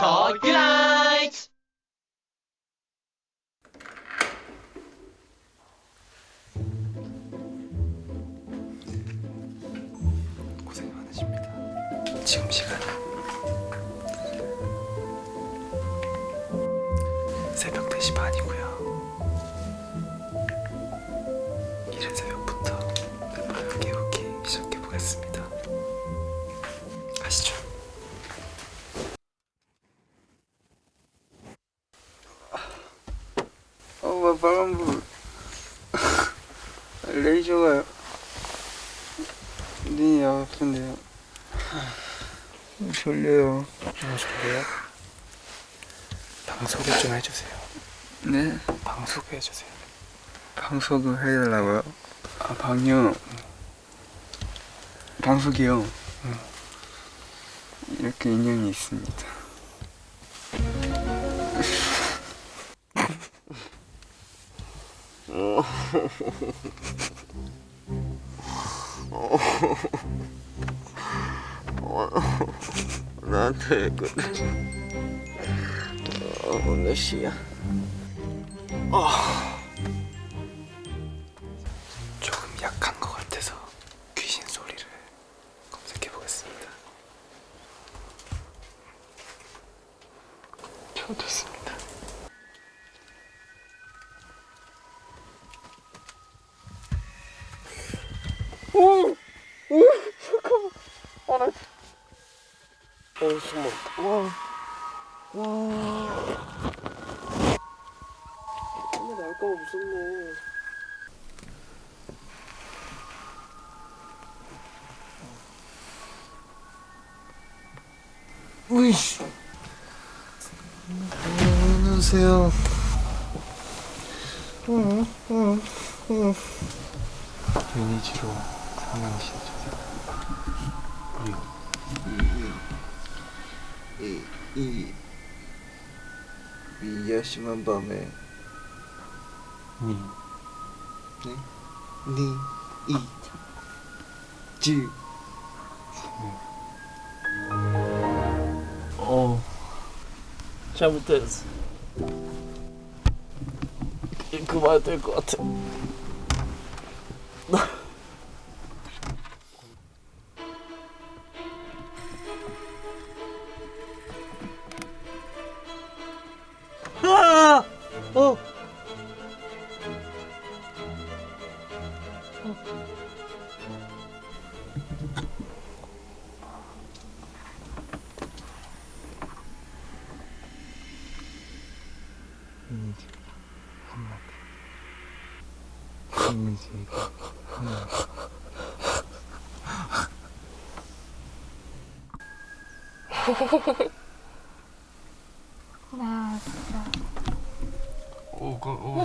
더 유나이트! 고생 많으십니다. 지금 시간은 어, 빨간불. 레이저가요. 눈이 아픈데요. 졸려요. 너무 좋네요. 방 소개 좀 해주세요. 네? 방 소개해주세요. 방송을 해달라고요? 아, 방요. 방송이요. 이렇게 인연이 있습니다. 나한테 왜 그래? 어, 몇 시야? 조 어, 숨어. 와. 와. 정말 날까봐 무섭네. 으이씨. 안녕하세요. 유니지로 상황시죠. 이, 이, 이 야심한 밤에 니 네? 니, 이, 지. 어, 잘못했 어. 오, 그, 오,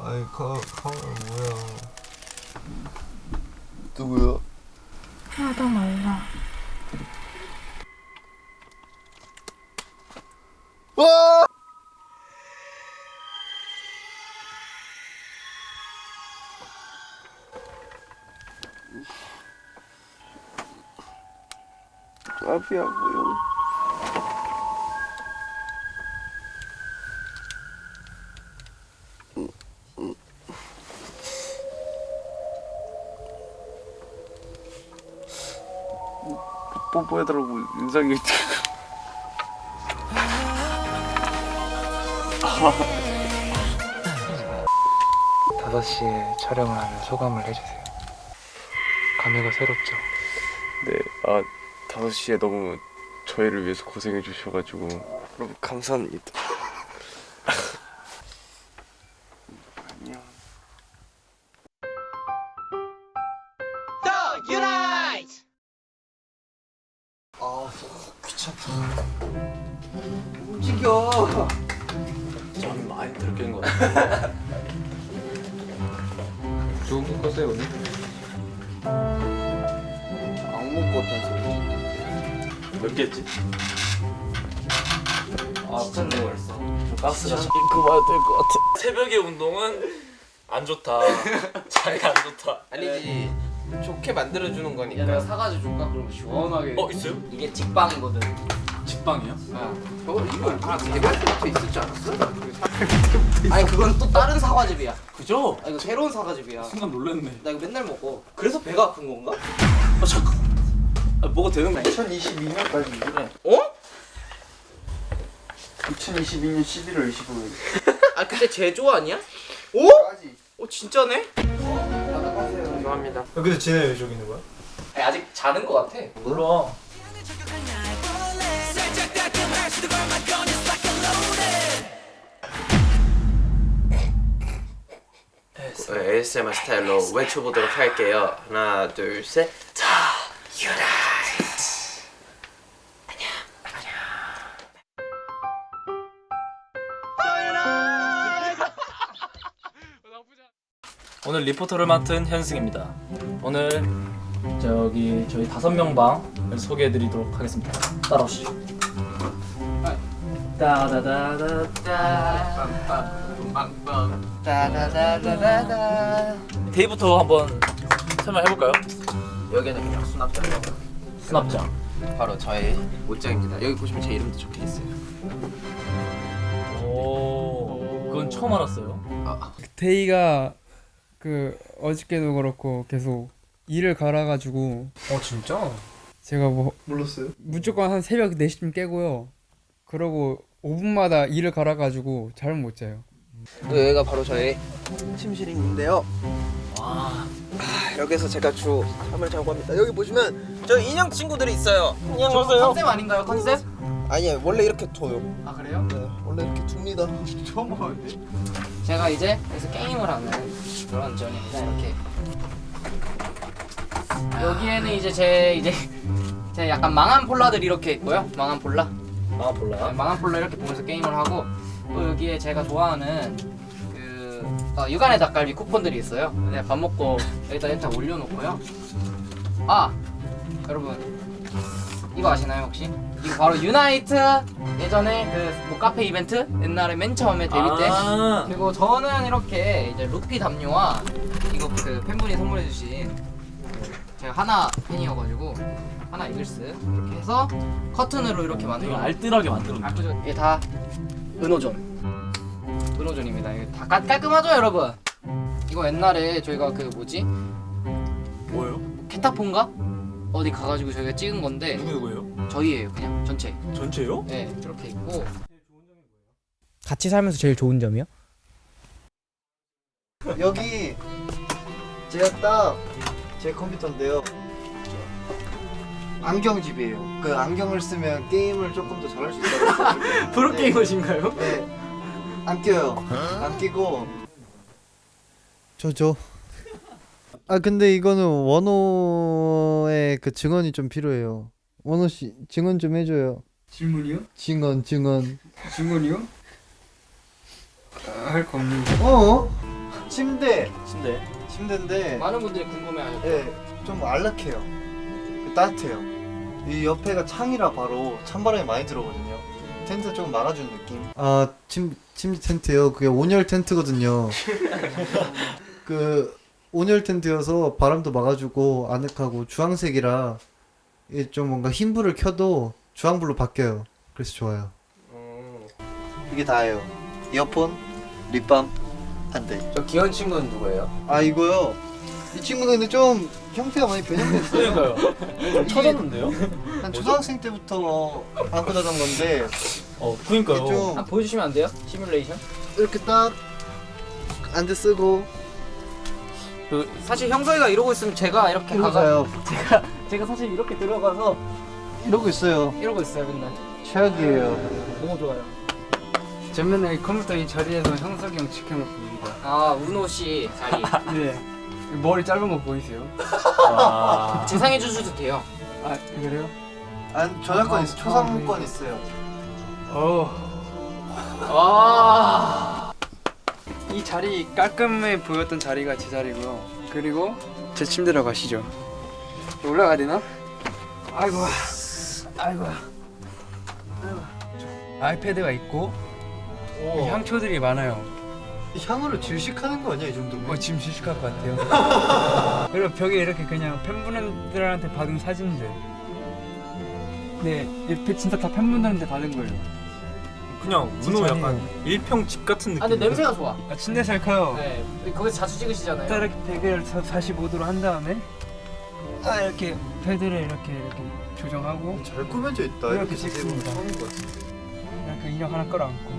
아이, 카, 카메라 뭐야? 누구야? 하나도 몰라. 와! 앞이야 보여. 뽀뽀해달라고 인상이 다섯 시에 촬영을 하면 소감을 해주세요. 감회가 새롭죠. 네, 아 5시에 너무 저희를 위해서 고생해 주셔가지고 너무 감사합니다. 더 유나 좀 많이 들킨 것 같아. 좋은 꿈 꿨어요 오늘? 악몽 꿨다는 소리. 몇 개지? 아, 미쳤네 벌써. 가스가 참- 그만야 될 것 같아. 새벽에 운동은 안 좋다. 자기가 안 좋다. 아니지. 좋게 만들어주는 야 거니까 내가 사가지 줄까? 그럼 시원하게 어 있어요? 이게 직방이거든 직방이요? 어. 저 이거 하나 대발 때부터 있었지 않았어? 아니 그건 또 다른 사과즙이야 그죠? 아 이거 새로운 사과즙이야 순간 놀랐네. 나 이거 맨날 먹어 그래서 배가 아픈 건가? 아 잠깐. 아 뭐가 되는 거야? 2022년까지. 어? 2022년 11월 25일. 아 그때 제조 아니야? 오? 오 진짜네? 죄송합니다 근데 쟤네 왜 저기 있는 거야? 아니, 아직 자는 거 같아 몰라. ASMR 스타일로 외쳐보도록 할게요 하나 둘 셋 오늘 리포터를 맡은 현승입니다. 오늘 저기 저희 다섯 명 방을 소개해드리도록 하겠습니다. 따라오시죠. 따다다다다다 데이부터 한번 설명해볼까요? 여기는 그냥 수납장이고 수납장. 바로 저의 옷장입니다 여기 보시면 제 이름도 적혀 있어요 오, 그건 처음 알았어요. 데이가 그 어저께도 그렇고 계속 일을 갈아가지고 어 진짜? 제가 뭐 몰랐어요? 무조건 한 새벽 4시쯤 깨고요. 그러고 5분마다 일을 갈아가지고 잠을 못 자요. 또 여기가 바로 저의 침실인데요 와. 여기서 제가 주 잠을 자고 합니다 여기 보시면 저 인형 친구들이 있어요 저 컨셉 아닌가요 컨셉? 아니요 원래 이렇게 둬요 아 그래요? 네 원래 이렇게 둡니다 제가 이제 여기서 게임을 하는 그런 전입니다 이렇게. 여기에는 이제 제 이제 제 약간 망한 폴라들 이렇게 있고요. 망한 폴라. 아 몰라. 네, 망한 폴라 이렇게 보면서 게임을 하고 또 여기에 제가 좋아하는 그 어, 육안의 닭갈비 쿠폰들이 있어요. 네, 밥 먹고 여기다 일단 올려놓고요. 아 여러분 이거 아시나요 혹시? 이거 바로 유나이트 예전에 그 뭐 카페 이벤트 옛날에 맨 처음에 데뷔 때 아, 그리고 저는 이렇게 이제 루피 담요와 이거 그 팬분이 선물해 주신 제가 하나 팬이어가지고 하나 이글스 이렇게 해서 커튼으로 이렇게 되게 만들어 알뜰하게 만들었네. 예쁘죠? 이게 다 은호존 은호존입니다 이게 다 깔, 깔끔하죠 여러분? 이거 옛날에 저희가 그 뭐지? 뭐예요? 캐타폰가? 어디 가가지고 저희가 찍은 건데 누구 누구예요? 저희예요 그냥 전체 전체요? 네 이렇게 있고 같이 살면서 제일 좋은 점이요? 여기 제가 딱 제 컴퓨터인데요. 안경집이에요. 그 안경을 쓰면 게임을 조금 더 잘할 수 있다고. 프로게이머신가요? 네. 안 껴요. 안 끼고. 저죠. 아 근데 이거는 원호의 그 증언이 좀 필요해요. 원호 씨 증언 좀 해줘요. 질문이요? 증언 증언. 질문이요? 할 거 없는데. 어? 침대 침대. 침대인데 많은 분들이 궁금해하셨죠 예, 좀 안락해요. 그 따뜻해요. 이 옆에가 창이라 바로 찬바람이 많이 들어오거든요. 텐트 좀 막아주는 느낌. 아, 침 침대 텐트요. 그게 온열 텐트거든요. 그 온열 텐트여서 바람도 막아주고 아늑하고 주황색이라 이게 좀 뭔가 흰 불을 켜도 주황불로 바뀌어요. 그래서 좋아요. 이게 다예요. 이어폰, 립밤, 안 돼. 저 귀여운 친구는 누구예요? 아 이거요. 이 친구는 근데 좀 형태가 많이 변형됐어요. 그러니까요. 좀 쳐졌는데요? 한 초등학생 때부터 안고 자던 건데 어, 그러니까요. 좀 아, 보여주시면 안 돼요? 시뮬레이션? 이렇게 딱 안대 쓰고 그 사실 형석이가 이러고 있으면 제가 이렇게 이러고 가가 자요. 제가 제가 사실 이렇게 들어가서 이러고 있어요. 이러고 있어요 맨날 최악이에요. 너무 좋아요 전 맨날 컴퓨터 이 자리에서 형석이 형 지켜놓고 봅니다. 아 운호 씨 자리 네. 머리 짧은 거 보이세요? 와. 재상해 주셔도 돼요 아 그래요? 안 저작권 있어. 초상권 있어요. 어. 와 이 자리 깔끔해 보였던 자리가 제 자리고요. 그리고 제 침대로 가시죠. 올라가야 되나? 아이고, 아이고, 아이고. 아이패드가 있고 향초들이 많아요. 향으로 질식하는 거 아니야 이 정도면? 어 지금 질식할 것 같아요. 그리고 벽에 이렇게 그냥 팬분들한테 받은 사진들. 네, 이렇게 진짜 다 팬분들한테 받은 거예요. 그냥 문호 약간 일평 집 같은 느낌. 아 근데 냄새가 좋아. 아, 침대 잘 커요. 네, 거기서 자주 찍으시잖아요. 딱 이렇게 베개를 45도로 한 다음에 아 이렇게 패드를 이렇게 이렇게 조정하고 잘 꾸며져 있다. 이렇게 자세히 보면 찍습니다. 처음인 것 인형 하나 끌어안고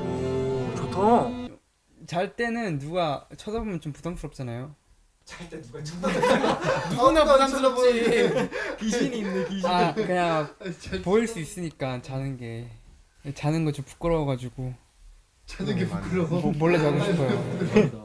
오 좋다. 잘 때는 누가 쳐다보면 좀 부담스럽잖아요. 누구나 부담스럽지. 귀신이 있네 귀신. 아 그냥 보일 수 있으니까 자는 게 자는 거 좀 부끄러워가지고 자는 게 부끄러워. 뭐, 몰래 자고 싶어요.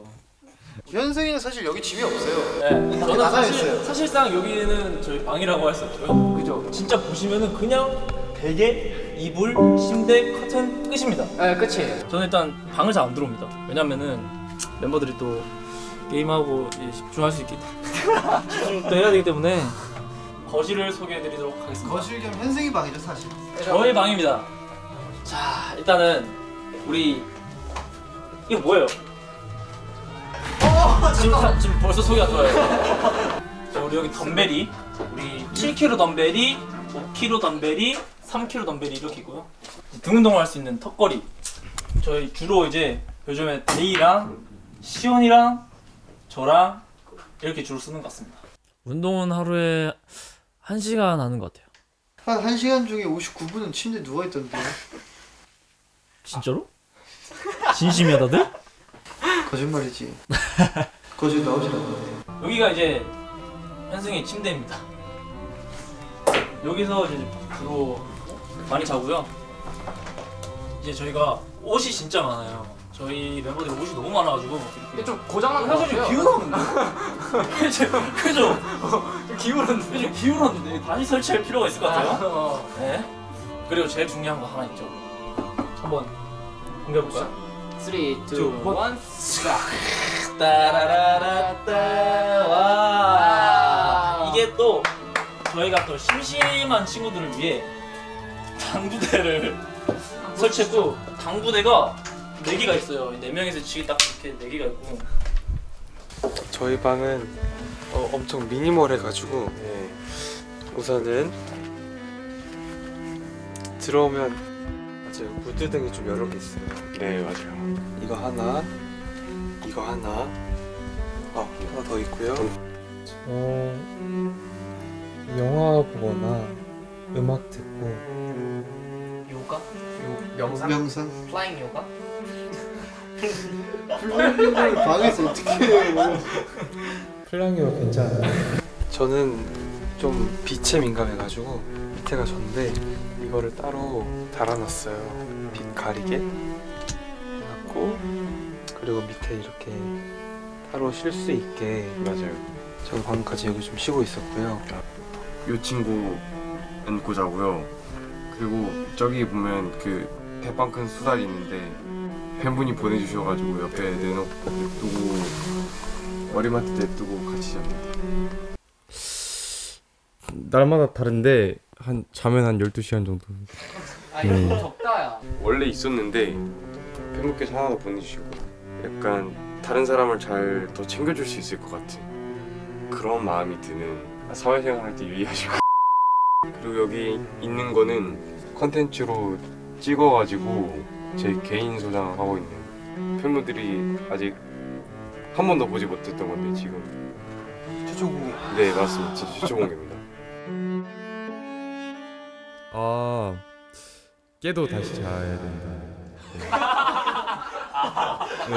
현승이는 사실 여기 짐이 없어요. 네, 저는 나가 사실, 있어요. 사실상 여기는 저희 방이라고 할 수 없고요. 그죠? 진짜 보시면은 그냥 베개, 이불, 침대, 커튼 끝입니다. 네, 끝이에요. 저는 일단 방을 잘 안 들어옵니다. 왜냐면은 멤버들이 또 게임하고 이제 집중할 수 있기 집중도 해야 되기 때문에 거실을 소개해드리도록 하겠습니다. 거실 겸 현승이 방이죠 사실. 저의 방입니다. 자, 일단은 우리 이거 뭐예요? 지금, 다- 지금 벌써 소개가 들어요. 자, 우리 여기 덤벨이 우리 7kg 덤벨이 5kg 덤벨이 3kg 덤벨이 이렇게 있고요. 등 운동을 할 수 있는 턱걸이. 저희 주로 이제 요즘에 데이랑 시온이랑 저랑 이렇게 주로 쓰는 것 같습니다. 운동은 하루에 1시간 하는 것 같아요. 한 1시간 중에 59분은 침대에 누워 있던데. 진짜로? 진심이야 다들? 거짓말이지. 거짓 나오질 않는데. 여기가 이제 현승의 침대입니다. 여기서 이제 주로 많이 자고요. 이제 저희가 옷이 진짜 많아요. 저희 멤버들이 옷이 너무 많아가지고 이게 좀 고장난 거 사실 같아요. 좀 기울었는데 그죠? 그죠? 좀 기울었는데 좀 기울었는데 다시 설치할 필요가 있을 것 같아요. 어. 네. 그리고 제일 중요한 거 하나 있죠. 한번 해볼까요? 3, 2, 1, 두, 스타. 따라라라따 와 이게 또 저희가 또 심심한 친구들을 위해 당구대를 설치했고 당구대가 4개가 있어요 4명이서 치기 딱 이렇게 4개가 있고 저희 방은 어, 엄청 미니멀해가지고 네. 우선은 들어오면 맞아요 무드등이 좀 여러 개 있어요. 네 맞아요. 이거 하나, 이거 하나, 어 하나 더 있고요. 어 영화 보거나 음악 듣고 요가? 명상? 명상? 플라잉 요가? 플라잉을 방에서 어떻게 해요? 플랑이어 괜찮아요. 저는 좀 빛에 민감해가지고 밑에가 전데 이거를 따로 달아놨어요. 빛 가리게 해놨고 그리고 밑에 이렇게 따로 쉴 수 있게 맞아요. 저 방금까지 여기 좀 쉬고 있었고요. 요 친구 안고 자고요. 그리고 저기 보면 그 대빵 큰 수달이 있는데 팬분이 보내주셔가지고 옆에 내놓고 냅두고 머리맡에 냅두고 같이 잡니다. 날마다 다른데 한 자면 한 12시간 정도. 아 이거 너무 적다야. 원래 있었는데 팬분께서 하나 더 보내주시고 약간 다른 사람을 잘 더 챙겨줄 수 있을 것 같은 그런 마음이 드는 사회생활 할 때 유의하시고 그리고 여기 있는 거는 컨텐츠로 찍어가지고 제 개인 소장하고 있는 팬분들이 아직 한 번도 보지 못했던 건데 지금 최초 공개. 네 맞습니다 진짜 최초 공개입니다 아 깨도 다시 자야 된다. 네.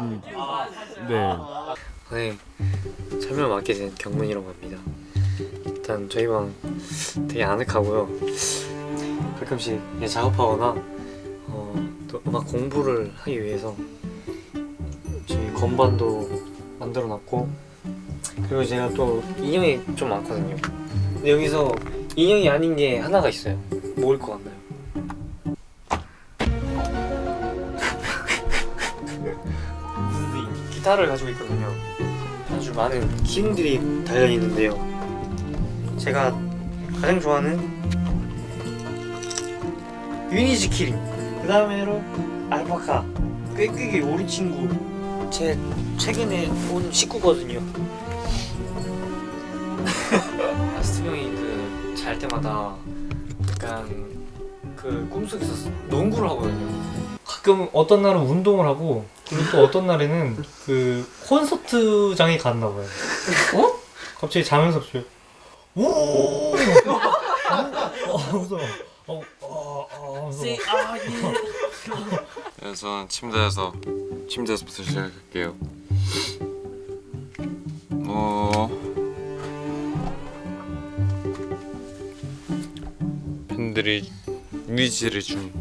음, 네. 네, 설명 맡게 된 경문이라고 합니다. 일단 저희 방 되게 아늑하고요. 가끔씩 작업하거나 어, 또 음악 공부를 하기 위해서 저희 건반도 만들어놨고 그리고 제가 또 인형이 좀 많거든요. 근데 여기서 인형이 아닌 게 하나가 있어요. 뭐일 것 같나요? 무드이 기타를 가지고 있거든요. 아주 많은 기능들이 달려 있는데요. 제가 가장 좋아하는 유니지 키링. 그 다음에로 알파카. 꾀꾀기 어린 친구 제 최근에 온 식구거든요 잘 때마다 약간 그 꿈속에서 농구를 하거든요 가끔 어떤 날은 운동을 하고 그리고 또 어떤 날에는 그 콘서트장에 갔나 봐요. 어? 갑자기 자면서 갑자기 오! 어, 무서워. 어, 어, 어, 무서워. 우선 침대에서 침대에서부터 시작할게요. 어 팬들이 이미지를 준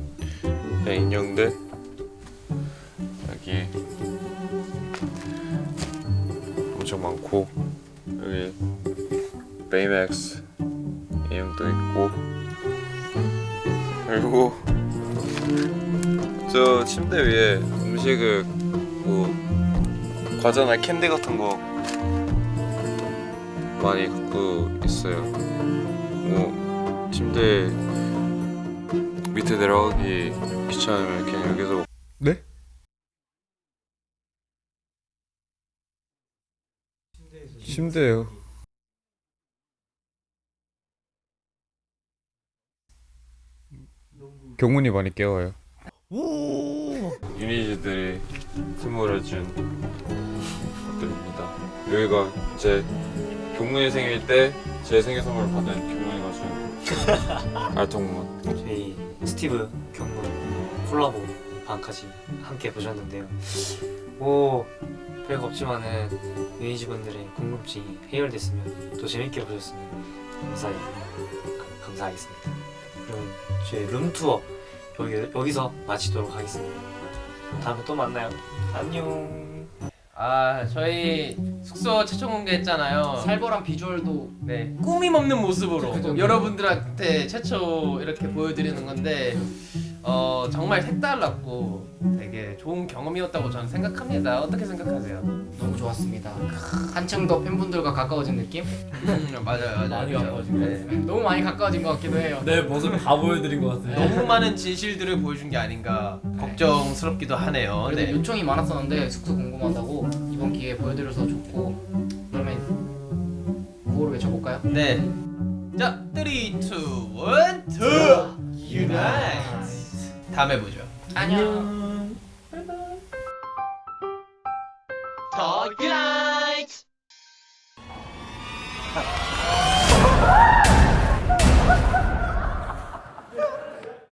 인형들 여기 엄청 많고 여기 베이맥스 인형도 있고 그리고 저 침대 위에 음식을 뭐 과자나 캔디 같은 거 많이 갖고 있어요. 뭐 침대 밑에 내려가기 귀찮으면 그냥 여기서 네? 침대요. 경문이 많이 깨워요. 유니즈들이 선물해준 것들입니다. 여기가 제 경문이 생일 때 제 생일 선물을 받은 경문이가 준 알통문. 저희 스티브 경문 콜라보 방까지 함께 보셨는데요. 뭐 별거 없지만은 유니지분들의 궁금증이 해결됐으면 또 재밌게 보셨으면 감사히 감사하겠습니다. 그럼 저희 룸 투어 여기 여기서 마치도록 하겠습니다. 다음에 또 만나요. 안녕. 아 저희 숙소 최초 공개했잖아요. 살벌한 비주얼도 네 꾸밈 없는 모습으로 여러분들한테 최초 이렇게 보여드리는 건데 어 정말 색달랐고 되게 좋은 경험이었다고 저는 생각합니다. 어떻게 생각하세요? 너무 좋았습니다. 한층 더 팬분들과 가까워진 느낌? 음, 맞아요, 맞아요. 많이 그죠? 가까워진 것 네. 너무 많이 가까워진 것 같기도 해요. 내 모습 다 보여드린 것 같아요. 너무 많은 진실들을 보여준 게 아닌가 걱정스럽기도 하네요. 그래도 네. 요청이 많았었는데 숙소 궁금하다고 이번 기회에 보여드려서 좋고 그러면 구호를 외쳐볼까요? 네. 자, 3, 2, 1, 2, 유나이트. 다음에 보죠. 안녕. 더 유나이